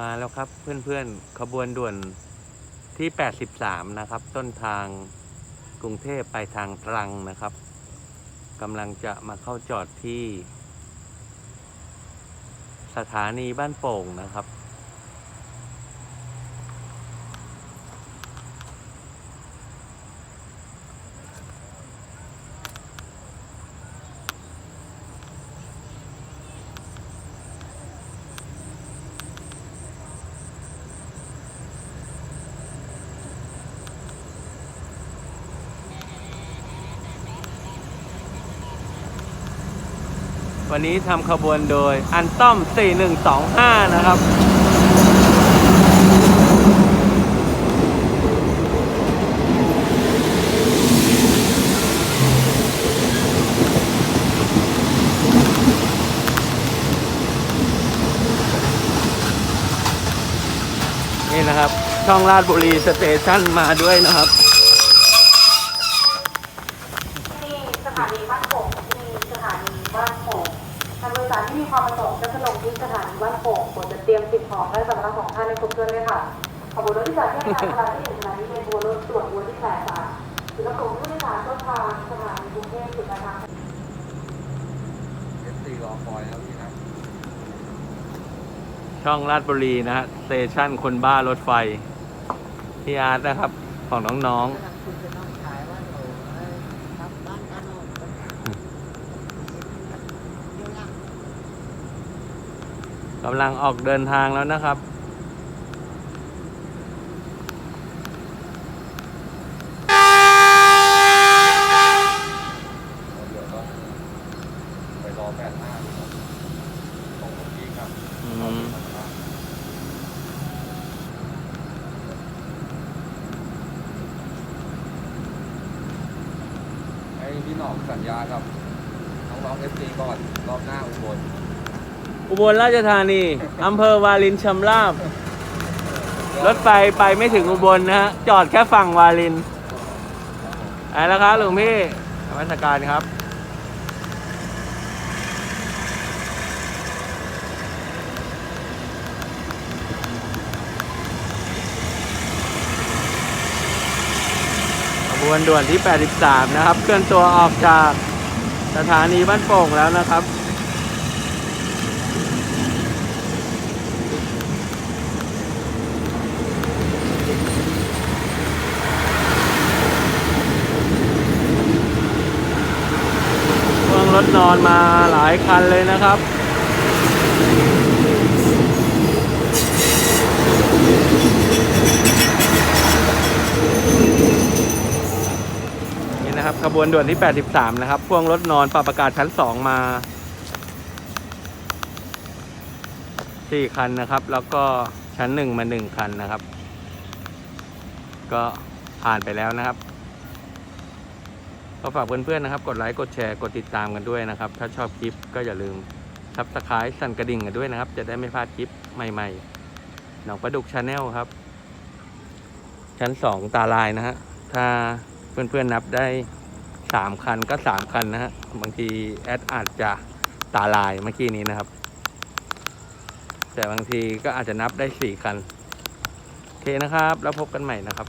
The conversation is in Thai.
มาแล้วครับเพื่อนๆ ขบวนด่วนที่ 83 นะครับ ต้นทางกรุงเทพไปทางตรังนะครับกำลังจะมาเข้าจอดที่ สถานีบ้านโป่งนะครับ วันนี้ทำขบวนโดยอันต้อม 4125 นะครับ นี่นะครับ ช่องราชบุรีสเตชันมาด้วยนะครับ ที่สถานีบ้านโป่งที่สถานีบ้านโป่งทางโดย สารที่มีความประสงค์จะลงที่สถานีบ้านโป่งควรจะเตรียมสิ่งของและสัมภาระของท่านในครบถ้วนด้วยค่ะขบวนรถที่จะเที่ยวงานสถานีที่หนึ่งสถานีเป็นขบัวรถตรวจบัวที่แปดค่ะถือรับส่งผู้โดยสารต้นทางสถานีกรุงเทพสุดทางเอฟซีรอคอยแล้วพี่นะช่องราชบุรีนะฮะสเตชันคนบ้ารถไฟพี่อาร์ตนะครับของน้องคุณจะต้องขายว่าหนูเอ้ยทำบ้านกันหนูเดี๋ยวละ ๆ กำลังออกเดินทางแล้วนะครับ เดี๋ยวต้องไปรอแปดห้าครับตรงตรงนี้ครับอืม ให้พี่หน่องสัญญากับน้องๆเอฟซีก่อนรอบหน้าอุบล อุบลราชธานีอำเภอวาลินชำราบ รถไฟไปไม่ถึงอุบลนะฮะ จอดแค่ฝั่งวาลินไปแล้วครับหลวงพี่นมัสการครับขบวนด่วนที่ 83 นะครับ เคลื่อนตัวออกจากสถานีบ้านโป่งแล้วนะครับ รถนอนมาหลายคันเลยนะครับ นี่นะครับขบวนด่วนที่ 83 นะครับ พ่วงรถนอนปรับอากาศชั้น 2 มา4คันนะครับ แล้วก็ชั้น1มา1คันนะครับ ก็ผ่านไปแล้วนะครับ ก็ฝากเพื่อนๆนะครับ กดไลค์ กดแชร์ กดติดตามกันด้วยนะครับ ถ้าชอบคลิปก็อย่าลืมซับสไครต์สั่นกระดิ่งกันด้วยนะครับ จะได้ไม่พลาดคลิปใหม่ๆ หนองประดุกชาแนลครับ ชั้นสองตาลายนะฮะ ถ้าเพื่อนๆนับได้สามคันก็สามคันนะฮะ บางทีแอดอาจจะตาลายเมื่อกี้นี้นะครับ แต่บางทีก็อาจจะนับได้สี่คัน โอเคนะครับ แล้วพบกันใหม่นะครับ